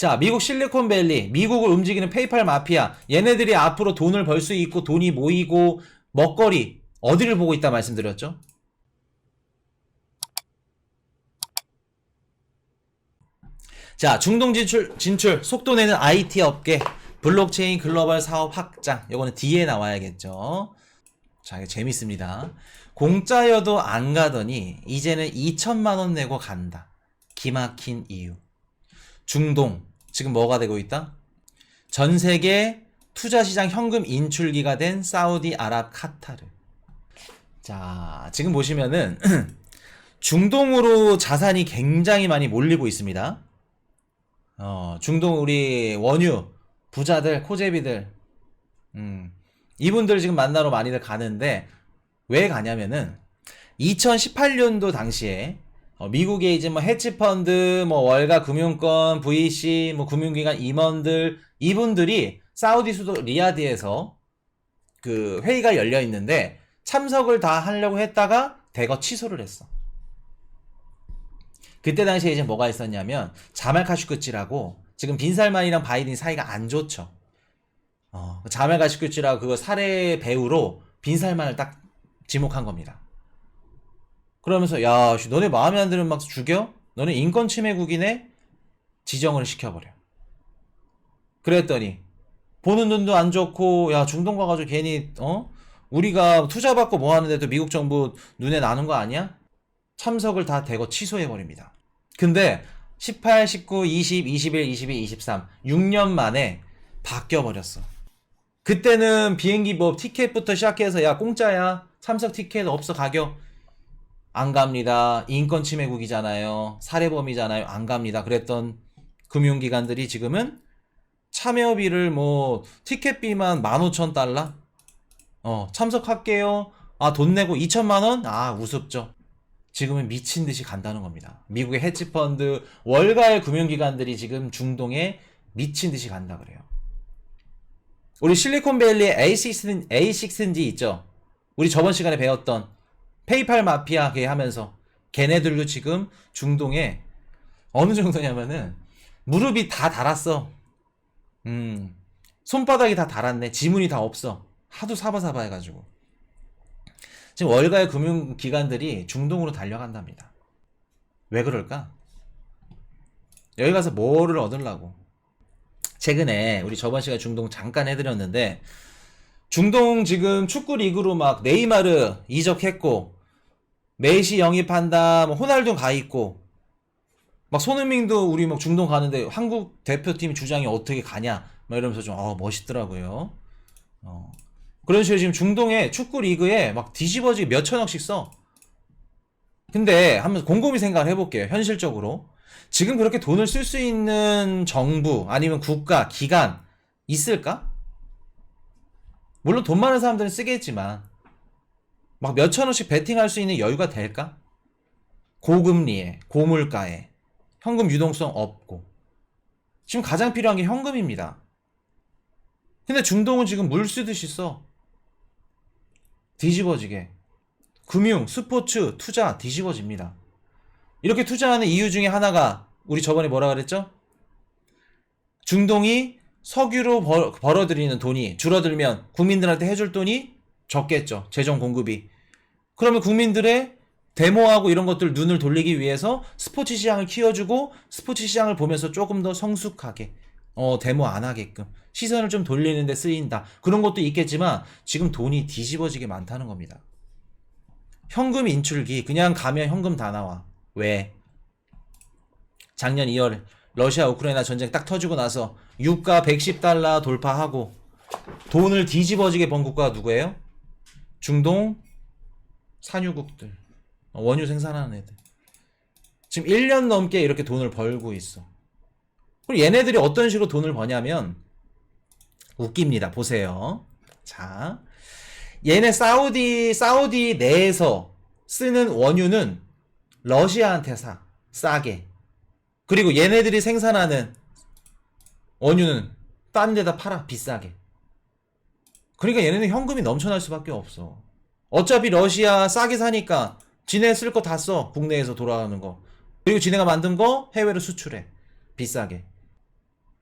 자, 미국 실리콘밸리, 미국을 움직이는 페이팔 마피아, 얘네들이 앞으로 돈을 벌 수 있고 돈이 모이고 먹거리 어디를 보고 있다 말씀드렸죠? 자, 중동 진출, 진출, 속도 내는 IT 업계, 블록체인 글로벌 사업 확장. 요거는 뒤에 나와야겠죠. 자, 이거 재밌습니다. 공짜여도 안 가더니, 이제는 2천만 원 내고 간다. 기막힌 이유. 중동, 지금 뭐가 되고 있다? 전 세계 투자시장 현금 인출기가 된 사우디 아랍 카타르. 자, 지금 보시면은, 중동으로 자산이 굉장히 많이 몰리고 있습니다. 어, 중동 우리 원유 부자들 코제비들 음, 이분들 지금 만나러 많이들 가는데 왜 가냐면은 2018년도 당시에 어, 미국의 이제 뭐 헤지펀드 뭐 월가 금융권 VC 뭐 금융기관 임원들 이분들이 사우디 수도 리야드에서 그 회의가 열려 있는데 참석을 다 하려고 했다가 대거 취소를 했어. 그때 당시에 이제 뭐가 있었냐면 자말 카슈크치라고 지금 빈살만이랑 바이든 사이가 안 좋죠. 어, 자말 카슈크치라고 그거 살해 배우로 빈살만을 딱 지목한 겁니다. 그러면서 야, 씨, 너네 마음에 안 들면 막 죽여? 너네 인권 침해국이네? 지정을 시켜버려. 그랬더니 보는 눈도 안 좋고 야 중동 가가지고 괜히 어 우리가 투자 받고 뭐 하는데도 미국 정부 눈에 나는 거 아니야? 참석을 다 대거 취소해 버립니다. 근데 18, 19, 20, 21, 22, 23 6년 만에 바뀌어 버렸어. 그때는 비행기 뭐 티켓부터 시작해서 야 공짜야 참석 티켓 없어 가격 안 갑니다. 인권 침해국이잖아요. 살해범이잖아요. 안 갑니다. 그랬던 금융기관들이 지금은 참여비를 뭐 티켓비만 15,000달러? 어, 참석할게요. 아, 돈 내고 2천만 원? 아, 우습죠. 지금은 미친 듯이 간다는 겁니다. 미국의 헤지펀드, 월가의 금융기관들이 지금 중동에 미친 듯이 간다 그래요. 우리 실리콘밸리의 A6, A6D 있죠? 우리 저번 시간에 배웠던 페이팔 마피아 걔 하면서 걔네들도 지금 중동에 어느 정도냐면은 무릎이 다 달았어. 음, 손바닥이 다 달았네. 지문이 다 없어. 하도 사바사바 해가지고. 지금 월가의 금융기관들이 중동으로 달려간답니다. 왜 그럴까? 여기 가서 뭐를 얻으려고? 최근에 우리 저번 시간에 중동 잠깐 해드렸는데 중동 지금 축구 리그로 막 네이마르 이적했고 메시 영입한다, 뭐 호날두 가 있고 막 손흥민도 우리 막 중동 가는데 한국 대표팀 주장이 어떻게 가냐 막 이러면서 좀 어, 멋있더라고요. 어. 그런 식으로 지금 중동의 축구 리그에 막 뒤집어지 몇 천억씩 써. 근데 한번 곰곰이 생각을 해볼게요. 현실적으로. 지금 그렇게 돈을 쓸 수 있는 정부 아니면 국가, 기관 있을까? 물론 돈 많은 사람들은 쓰겠지만 막 몇 천 원씩 베팅할 수 있는 여유가 될까? 고금리에, 고물가에, 현금 유동성 없고. 지금 가장 필요한 게 현금입니다. 근데 중동은 지금 물 쓰듯이 써. 뒤집어지게. 금융, 스포츠, 투자 뒤집어집니다. 이렇게 투자하는 이유 중에 하나가 우리 저번에 뭐라 그랬죠? 중동이 석유로 벌, 벌어들이는 돈이 줄어들면 국민들한테 해줄 돈이 적겠죠. 재정 공급이. 그러면 국민들의 데모하고 이런 것들 눈을 돌리기 위해서 스포츠 시장을 키워주고 스포츠 시장을 보면서 조금 더 성숙하게 어 데모 안 하게끔 시선을 좀 돌리는 데 쓰인다. 그런 것도 있겠지만 지금 돈이 뒤집어지게 많다는 겁니다. 현금 인출기 그냥 가면 현금 다 나와. 왜? 작년 2월 러시아 우크라이나 전쟁 딱 터지고 나서 유가 110달러 돌파하고 돈을 뒤집어지게 번 국가가 누구예요? 중동 산유국들 원유 생산하는 애들. 지금 1년 넘게 이렇게 돈을 벌고 있어. 그리고 얘네들이 어떤 식으로 돈을 버냐면 웃깁니다. 보세요. 자 얘네 사우디 사우디 내에서 쓰는 원유는 러시아한테 사 싸게. 그리고 얘네들이 생산하는 원유는 딴 데다 팔아 비싸게. 그러니까 얘네는 현금이 넘쳐날 수밖에 없어 어차피 러시아 싸게 사니까 지네 쓸 거 다 써 국내에서 돌아가는 거 그리고 지네가 만든 거 해외로 수출해 비싸게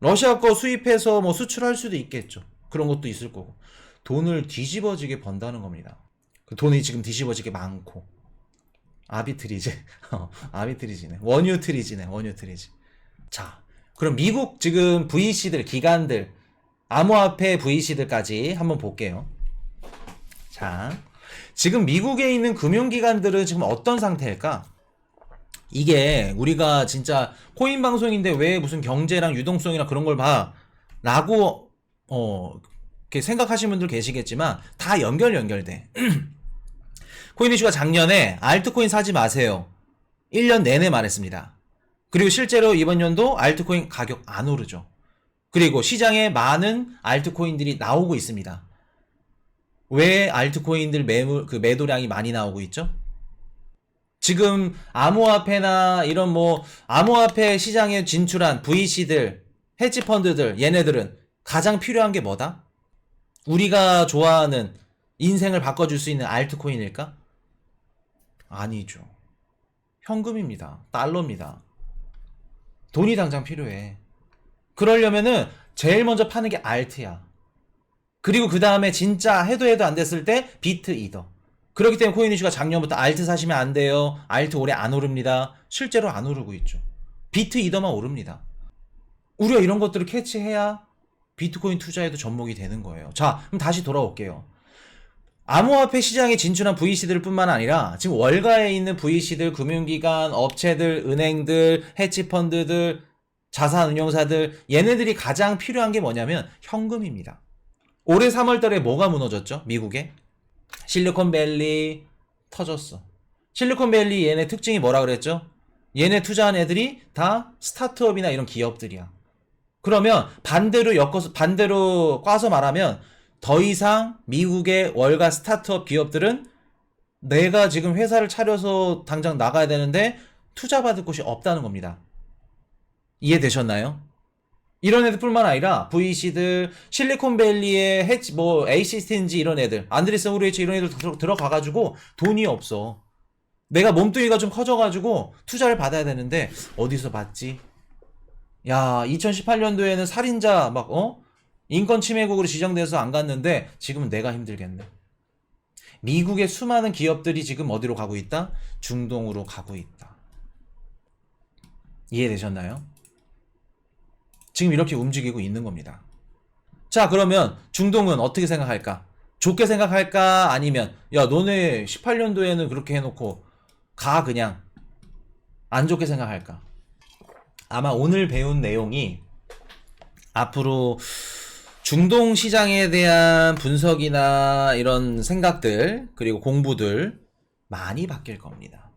러시아 거 수입해서 뭐 수출할 수도 있겠죠. 그런 것도 있을 거고. 돈을 뒤집어지게 번다는 겁니다. 그 돈이 지금 뒤집어지게 많고. 아비트리지. 어, 아비트리지네. 원유트리지네. 원유트리지. 자, 그럼 미국 지금 VC들, 기관들, 암호화폐 VC들까지 한번 볼게요. 자, 지금 미국에 있는 금융기관들은 지금 어떤 상태일까? 이게 우리가 진짜 코인 방송인데 왜 무슨 경제랑 유동성이나 그런 걸 봐? 라고, 어, 이렇게 생각하시는 분들 계시겠지만 다 연결, 연결돼. 코인 이슈가 작년에 알트코인 사지 마세요. 1년 내내 말했습니다. 그리고 실제로 이번 연도 알트코인 가격 안 오르죠. 그리고 시장에 많은 알트코인들이 나오고 있습니다. 왜 알트코인들 매물, 그 매도량이 많이 나오고 있죠? 지금 암호화폐나 이런 뭐 암호화폐 시장에 진출한 VC들, 헤지펀드들, 얘네들은 가장 필요한 게 뭐다? 우리가 좋아하는 인생을 바꿔줄 수 있는 알트코인일까? 아니죠. 현금입니다. 달러입니다. 돈이 당장 필요해. 그러려면은 제일 먼저 파는 게 알트야. 그리고 그 다음에 진짜 해도 해도 안 됐을 때 비트 이더. 그렇기 때문에 코인 이슈가 작년부터 알트 사시면 안 돼요. 알트 올해 안 오릅니다. 실제로 안 오르고 있죠. 비트 이더만 오릅니다. 우리가 이런 것들을 캐치해야 비트코인 투자에도 접목이 되는 거예요. 자, 그럼 다시 돌아올게요. 암호화폐 시장에 진출한 VC들 뿐만 아니라 지금 월가에 있는 VC들, 금융기관, 업체들, 은행들, 해치펀드들, 자산운용사들 얘네들이 가장 필요한 게 뭐냐면 현금입니다. 올해 3월 달에 뭐가 무너졌죠? 미국에? 실리콘밸리 터졌어. 실리콘밸리 얘네 특징이 뭐라 그랬죠? 얘네 투자한 애들이 다 스타트업이나 이런 기업들이야. 그러면 반대로 엮어서 반대로 꽈서 말하면 더 이상 미국의 월가 스타트업 기업들은 내가 지금 회사를 차려서 당장 나가야 되는데 투자 받을 곳이 없다는 겁니다. 이해되셨나요? 이런 애들뿐만 아니라 VC들, 실리콘밸리의 해치, 뭐 에이시스텐지 이런 애들, 안드레슨 우르이치 이런 애들 들어, 들어가가지고 돈이 없어. 내가 몸뚱이가 좀 커져가지고 투자를 받아야 되는데 어디서 받지? 야, 2018년도에는 살인자 막 어? 인권 침해국으로 지정돼서 안 갔는데 지금은 내가 힘들겠네. 미국의 수많은 기업들이 지금 어디로 가고 있다? 중동으로 가고 있다. 이해되셨나요? 지금 이렇게 움직이고 있는 겁니다. 자, 그러면 중동은 어떻게 생각할까? 좋게 생각할까? 아니면, 야, 너네 18년도에는 그렇게 해놓고, 가, 그냥. 안 좋게 생각할까? 아마 오늘 배운 내용이 앞으로 중동 시장에 대한 분석이나 이런 생각들, 그리고 공부들 많이 바뀔 겁니다.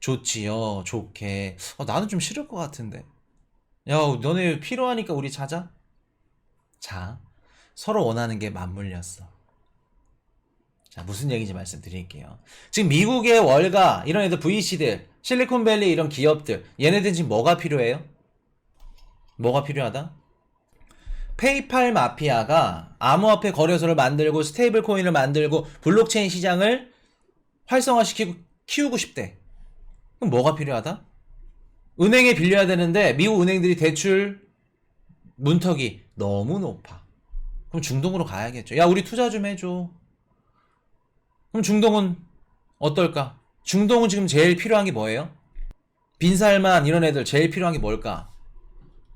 좋지요, 좋게. 어, 나는 좀 싫을 것 같은데. 야, 너네 필요하니까 우리 자자. 자, 서로 원하는 게 맞물렸어. 자, 무슨 얘기인지 말씀드릴게요. 지금 미국의 월가, 이런 애들 VC들, 실리콘밸리 이런 기업들, 얘네들 지금 뭐가 필요해요? 뭐가 필요하다? 페이팔 마피아가 암호화폐 거래소를 만들고 스테이블 코인을 만들고 블록체인 시장을 활성화시키고 키우고 싶대. 그럼 뭐가 필요하다? 은행에 빌려야 되는데 미국 은행들이 대출 문턱이 너무 높아. 그럼 중동으로 가야겠죠. 야, 우리 투자 좀 해줘. 그럼 중동은 어떨까? 중동은 지금 제일 필요한 게 뭐예요? 빈살만 이런 애들 제일 필요한 게 뭘까?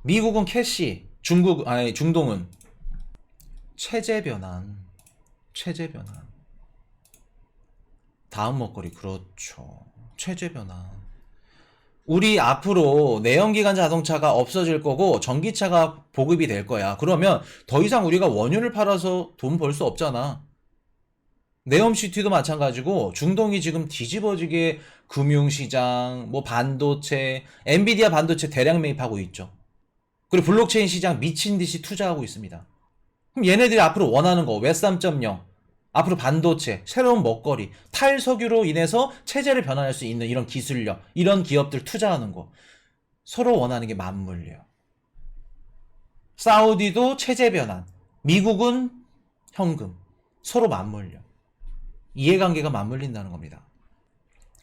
미국은 캐시, 중국 아니 중동은 체제 변환, 체제 변환. 다음 먹거리 그렇죠. 체제 변환. 우리 앞으로 내연기관 자동차가 없어질 거고 전기차가 보급이 될 거야. 그러면 더 이상 우리가 원유를 팔아서 돈 벌 수 없잖아. 네옴시티도 마찬가지고 중동이 지금 뒤집어지게 금융시장, 뭐 반도체, 엔비디아 반도체 대량 매입하고 있죠. 그리고 블록체인 시장 미친 듯이 투자하고 있습니다. 그럼 얘네들이 앞으로 원하는 거 웹 3.0 앞으로 반도체, 새로운 먹거리, 탈석유로 인해서 체제를 변환할 수 있는 이런 기술력, 이런 기업들 투자하는 거 서로 원하는 게 맞물려. 사우디도 체제 변환, 미국은 현금, 서로 맞물려. 이해관계가 맞물린다는 겁니다.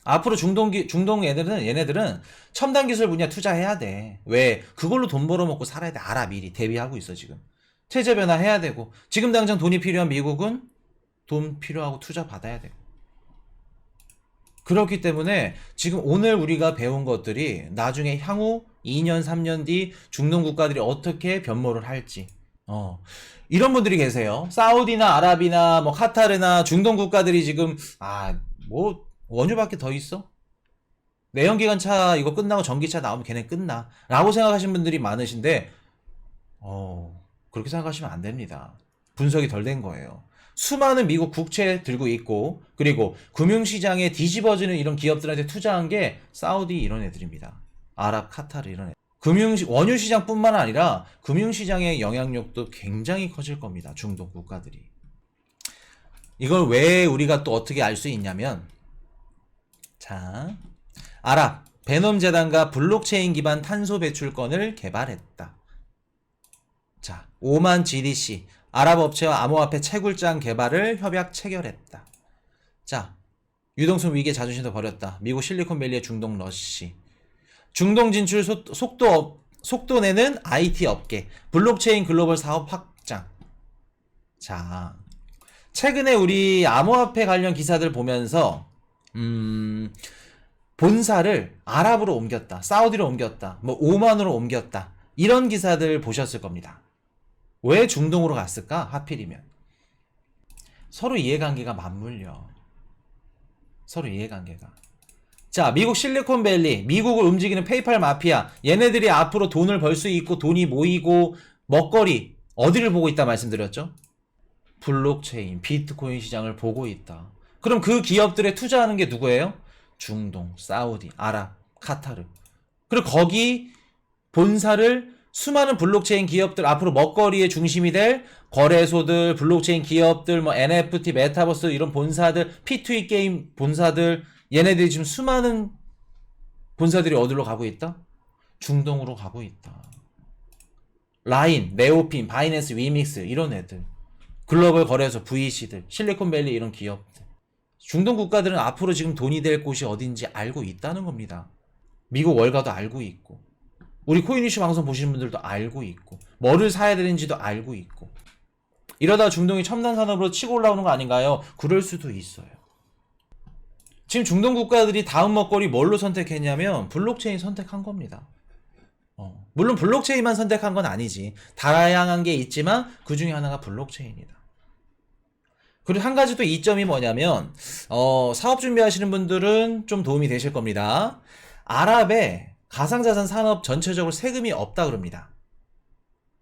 앞으로 중동 기, 중동 얘네들은 얘네들은 첨단 기술 분야 투자해야 돼. 왜? 그걸로 돈 벌어 먹고 살아야 돼. 알아 미리 대비하고 있어 지금. 체제 변화 해야 되고 지금 당장 돈이 필요한 미국은 돈 필요하고 투자 받아야 되고. 그렇기 때문에 지금 오늘 우리가 배운 것들이 나중에 향후 2년, 3년 뒤 중동 국가들이 어떻게 변모를 할지. 어. 이런 분들이 계세요. 사우디나 아랍이나 뭐 카타르나 중동 국가들이 지금 아, 뭐 원유밖에 더 있어? 내연기관차 이거 끝나고 전기차 나오면 걔네 끝나. 라고 생각하시는 분들이 많으신데 어, 그렇게 생각하시면 안 됩니다. 분석이 덜 된 거예요. 수많은 미국 국채 들고 있고 그리고 금융시장에 뒤집어지는 이런 기업들한테 투자한 게 사우디 이런 애들입니다. 아랍, 카타르 이런 애들. 금융 원유 시장뿐만 아니라 금융 시장의 영향력도 굉장히 커질 겁니다. 중동 국가들이. 이걸 왜 우리가 또 어떻게 알 수 있냐면 자, 아랍 베놈 재단과 블록체인 기반 탄소 배출권을 개발했다. 자, 5만 GDC 아랍 업체와 암호화폐 채굴장 개발을 협약 체결했다. 자, 유동성 위기에 자존심도 버렸다. 미국 실리콘밸리의 중동 러시. 중동 진출 소- 속도 업- 속도 내는 IT 업계. 블록체인 글로벌 사업 확장. 자, 최근에 우리 암호화폐 관련 기사들 보면서 음, 본사를 아랍으로 옮겼다. 사우디로 옮겼다. 뭐 오만으로 옮겼다. 이런 기사들 보셨을 겁니다. 왜 중동으로 갔을까? 하필이면. 서로 이해관계가 맞물려. 서로 이해관계가. 자, 미국 실리콘밸리, 미국을 움직이는 페이팔 마피아, 얘네들이 앞으로 돈을 벌 수 있고 돈이 모이고 먹거리 어디를 보고 있다 말씀드렸죠? 블록체인, 비트코인 시장을 보고 있다. 그럼 그 기업들에 투자하는 게 누구예요? 중동, 사우디, 아랍, 카타르. 그리고 거기 본사를 수많은 블록체인 기업들 앞으로 먹거리의 중심이 될 거래소들, 블록체인 기업들, 뭐 NFT, 메타버스 이런 본사들, P2E 게임 본사들 얘네들이 지금 수많은 본사들이 어디로 가고 있다? 중동으로 가고 있다. 라인, 네오핀, 바이낸스, 위믹스 이런 애들. 글로벌 거래소 VC들, 실리콘밸리 이런 기업들. 중동 국가들은 앞으로 지금 돈이 될 곳이 어딘지 알고 있다는 겁니다. 미국 월가도 알고 있고, 우리 코인이슈 방송 보시는 분들도 알고 있고, 뭐를 사야 되는지도 알고 있고. 이러다 중동이 첨단 산업으로 치고 올라오는 거 아닌가요? 그럴 수도 있어요. 지금 중동 국가들이 다음 먹거리 뭘로 선택했냐면 블록체인 선택한 겁니다. 어, 물론 블록체인만 선택한 건 아니지. 다양한 게 있지만 그 중에 하나가 블록체인이다. 그리고 한 가지 또 이점이 뭐냐면 어, 사업 준비하시는 분들은 좀 도움이 되실 겁니다. 아랍의 가상자산 산업 전체적으로 세금이 없다 그럽니다.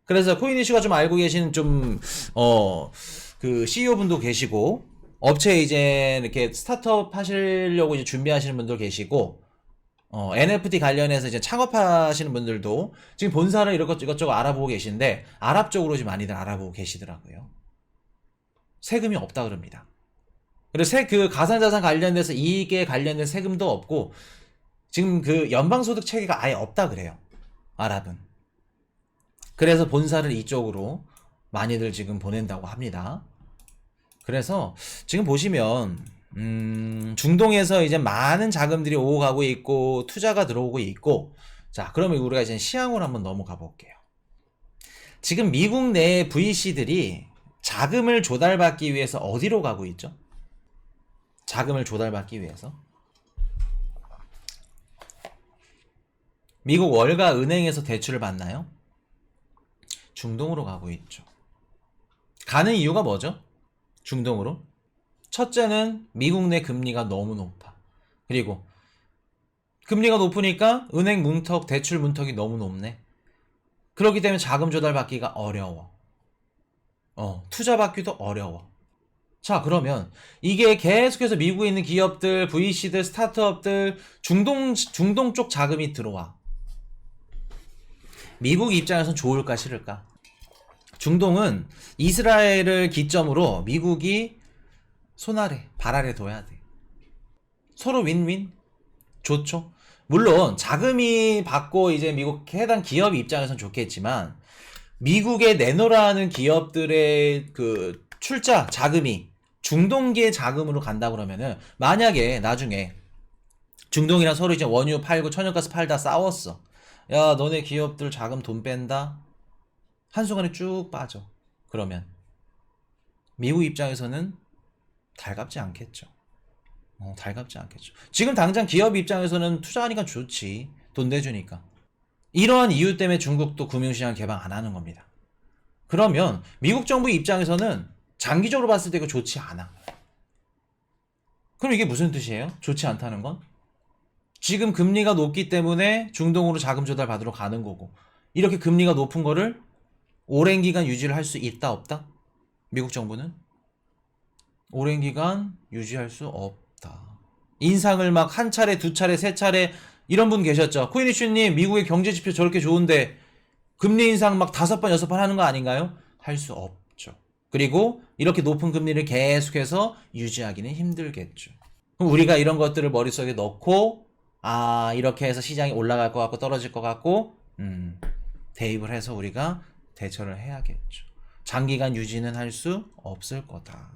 그래서 코인 이슈가 좀 알고 계시는 좀, 어, 그 CEO 분도 계시고, 업체 이제 이렇게 스타트업 하시려고 이제 준비하시는 분도 계시고, 어, NFT 관련해서 이제 창업하시는 분들도 지금 본사를 이것저것 알아보고 계신데, 아랍 쪽으로 지금 많이들 알아보고 계시더라고요. 세금이 없다 그럽니다. 그리고 세, 그 가상자산 관련돼서 이익에 관련된 세금도 없고, 지금 그 연방소득 체계가 아예 없다 그래요. 아랍은. 그래서 본사를 이쪽으로 많이들 지금 보낸다고 합니다. 그래서 지금 보시면 음, 중동에서 이제 많은 자금들이 오고 가고 있고 투자가 들어오고 있고 자 그러면 우리가 이제 시황으로 한번 넘어가 볼게요. 지금 미국 내 VC들이 자금을 조달받기 위해서 어디로 가고 있죠? 자금을 조달받기 위해서 미국 월가 은행에서 대출을 받나요? 중동으로 가고 있죠. 가는 이유가 뭐죠? 중동으로? 첫째는 미국 내 금리가 너무 높아. 그리고 금리가 높으니까 은행 문턱, 대출 문턱이 너무 높네. 그렇기 때문에 자금 조달 받기가 어려워. 어, 투자 받기도 어려워. 자, 그러면 이게 계속해서 미국에 있는 기업들, VC들, 스타트업들, 중동, 중동 쪽 자금이 들어와. 미국 입장에선 좋을까 싫을까? 중동은 이스라엘을 기점으로 미국이 손 아래, 발 아래 둬야 돼. 서로 윈윈? 좋죠? 물론 자금이 받고 이제 미국 해당 기업 입장에선 좋겠지만 미국에 내놓으라는 기업들의 그 출자 자금이 중동계 자금으로 간다 그러면은 만약에 나중에 중동이랑 서로 이제 원유 팔고 천연가스 팔다 싸웠어. 야, 너네 기업들 자금 돈 뺀다. 한순간에 쭉 빠져. 그러면 미국 입장에서는 달갑지 않겠죠. 어, 달갑지 않겠죠. 지금 당장 기업 입장에서는 투자하니까 좋지. 돈 내주니까. 이러한 이유 때문에 중국도 금융시장 개방 안 하는 겁니다. 그러면 미국 정부 입장에서는 장기적으로 봤을 때 이거 좋지 않아. 그럼 이게 무슨 뜻이에요? 좋지 않다는 건? 지금 금리가 높기 때문에 중동으로 자금 조달 받으러 가는 거고 이렇게 금리가 높은 거를 오랜 기간 유지를 할 수 있다 없다? 미국 정부는 오랜 기간 유지할 수 없다. 인상을 막 한 차례, 두 차례, 세 차례 이런 분 계셨죠. 코이니슈님 미국의 경제 지표 저렇게 좋은데 금리 인상 막 다섯 번 여섯 번 하는 거 아닌가요? 할 수 없죠. 그리고 이렇게 높은 금리를 계속해서 유지하기는 힘들겠죠. 그럼 우리가 이런 것들을 머릿속에 넣고 아 이렇게 해서 시장이 올라갈 것 같고 떨어질 것 같고 음, 대입을 해서 우리가 대처를 해야겠죠. 장기간 유지는 할 수 없을 거다.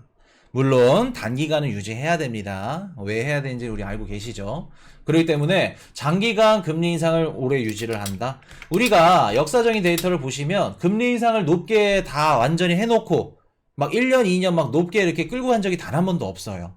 물론 단기간은 유지해야 됩니다. 왜 해야 되는지 우리 알고 계시죠? 그렇기 때문에 장기간 금리 인상을 오래 유지를 한다. 우리가 역사적인 데이터를 보시면 금리 인상을 높게 다 완전히 해놓고 막 1년, 2년 막 높게 이렇게 끌고 간 적이 단 한 번도 없어요.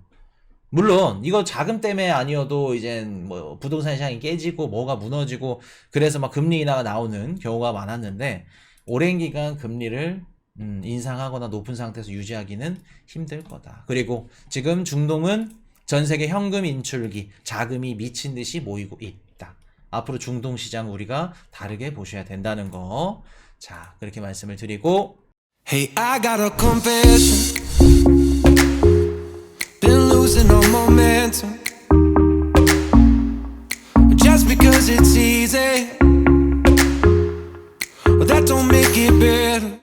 물론 이거 자금 때문에 아니어도 이제 뭐 부동산 시장이 깨지고 뭐가 무너지고 그래서 막 금리 인하가 나오는 경우가 많았는데 오랜 기간 금리를 음, 인상하거나 높은 상태에서 유지하기는 힘들 거다. 그리고 지금 중동은 전 세계 현금 인출기 자금이 미친 듯이 모이고 있다. 앞으로 중동 시장 우리가 다르게 보셔야 된다는 거. 자, 그렇게 말씀을 드리고 Hey, I got a confession. Losing all momentum. Just because it's easy, that don't make it better.